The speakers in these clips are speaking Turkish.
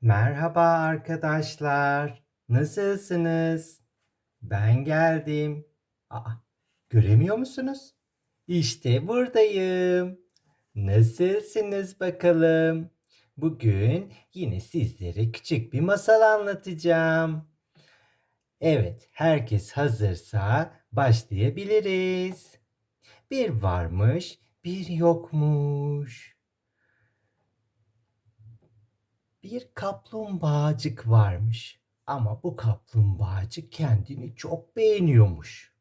Merhaba arkadaşlar. Nasılsınız? Ben geldim. Aa, göremiyor musunuz? İşte buradayım. Nasılsınız bakalım? Bugün yine sizlere küçük bir masal anlatacağım. Evet, herkes hazırsa başlayabiliriz. Bir varmış, bir yokmuş. Bir kaplumbağacık varmış ama bu kaplumbağacık kendini çok beğeniyormuş.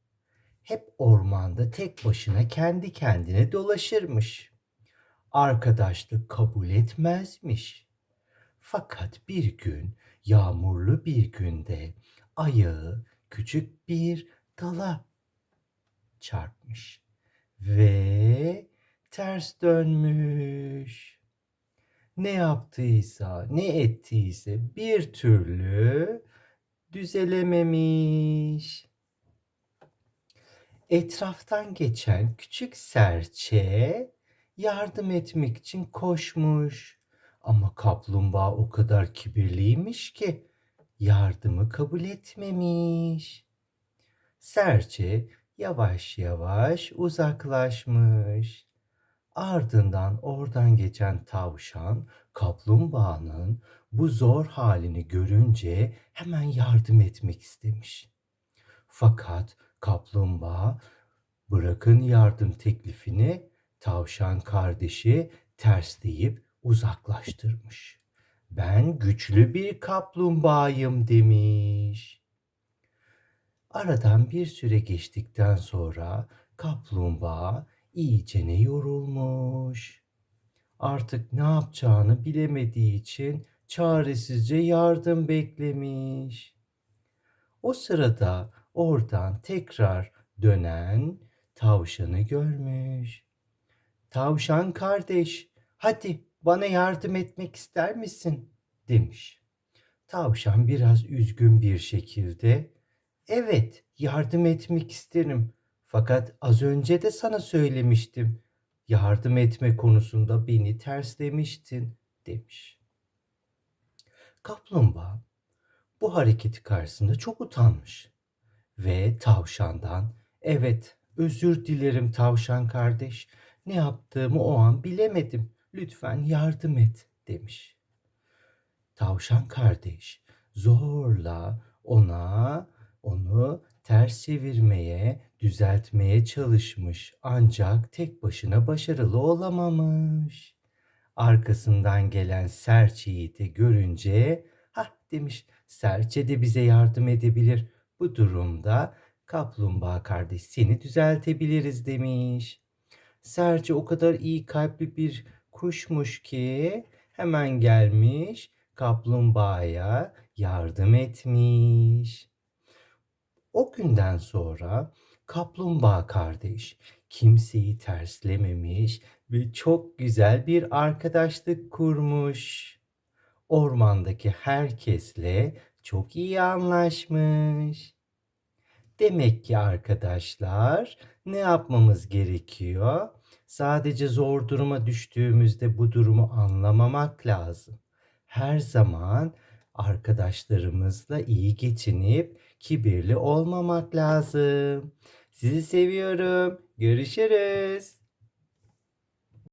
Hep ormanda tek başına kendi kendine dolaşırmış. Arkadaşlık kabul etmezmiş. Fakat bir gün yağmurlu bir günde ayağı küçük bir dala çarpmış ve ters dönmüş ne yaptıysa, ne ettiyse bir türlü düzelememiş. Etraftan geçen küçük serçe yardım etmek için koşmuş. Ama kaplumbağa o kadar kibirliymiş ki yardımı kabul etmemiş. Serçe yavaş yavaş uzaklaşmış. Ardından oradan geçen tavşan kaplumbağanın bu zor halini görünce hemen yardım etmek istemiş. Fakat kaplumbağa bırakın yardım teklifini tavşan kardeşi tersleyip uzaklaştırmış. Ben güçlü bir kaplumbağayım demiş. Aradan bir süre geçtikten sonra kaplumbağa iyicene yorulmuş. Artık ne yapacağını bilemediği için çaresizce yardım beklemiş. O sırada oradan tekrar dönen tavşanı görmüş. Tavşan kardeş, hadi bana yardım etmek ister misin? demiş. Tavşan biraz üzgün bir şekilde, evet yardım etmek isterim fakat az önce de sana söylemiştim. Yardım etme konusunda beni terslemiştin demiş. Kaplumbağa bu hareketi karşısında çok utanmış ve tavşandan evet özür dilerim tavşan kardeş ne yaptığımı o an bilemedim lütfen yardım et demiş. Tavşan kardeş zorla ona onu ters çevirmeye, düzeltmeye çalışmış ancak tek başına başarılı olamamış. Arkasından gelen serçeyi de görünce ha demiş serçe de bize yardım edebilir. Bu durumda kaplumbağa kardeş seni düzeltebiliriz demiş. Serçe o kadar iyi kalpli bir kuşmuş ki hemen gelmiş kaplumbağaya yardım etmiş. O günden sonra kaplumbağa kardeş kimseyi terslememiş ve çok güzel bir arkadaşlık kurmuş. Ormandaki herkesle çok iyi anlaşmış. Demek ki arkadaşlar ne yapmamız gerekiyor? Sadece zor duruma düştüğümüzde bu durumu anlamamak lazım. Her zaman arkadaşlarımızla iyi geçinip kibirli olmamak lazım. Sizi seviyorum. Görüşürüz.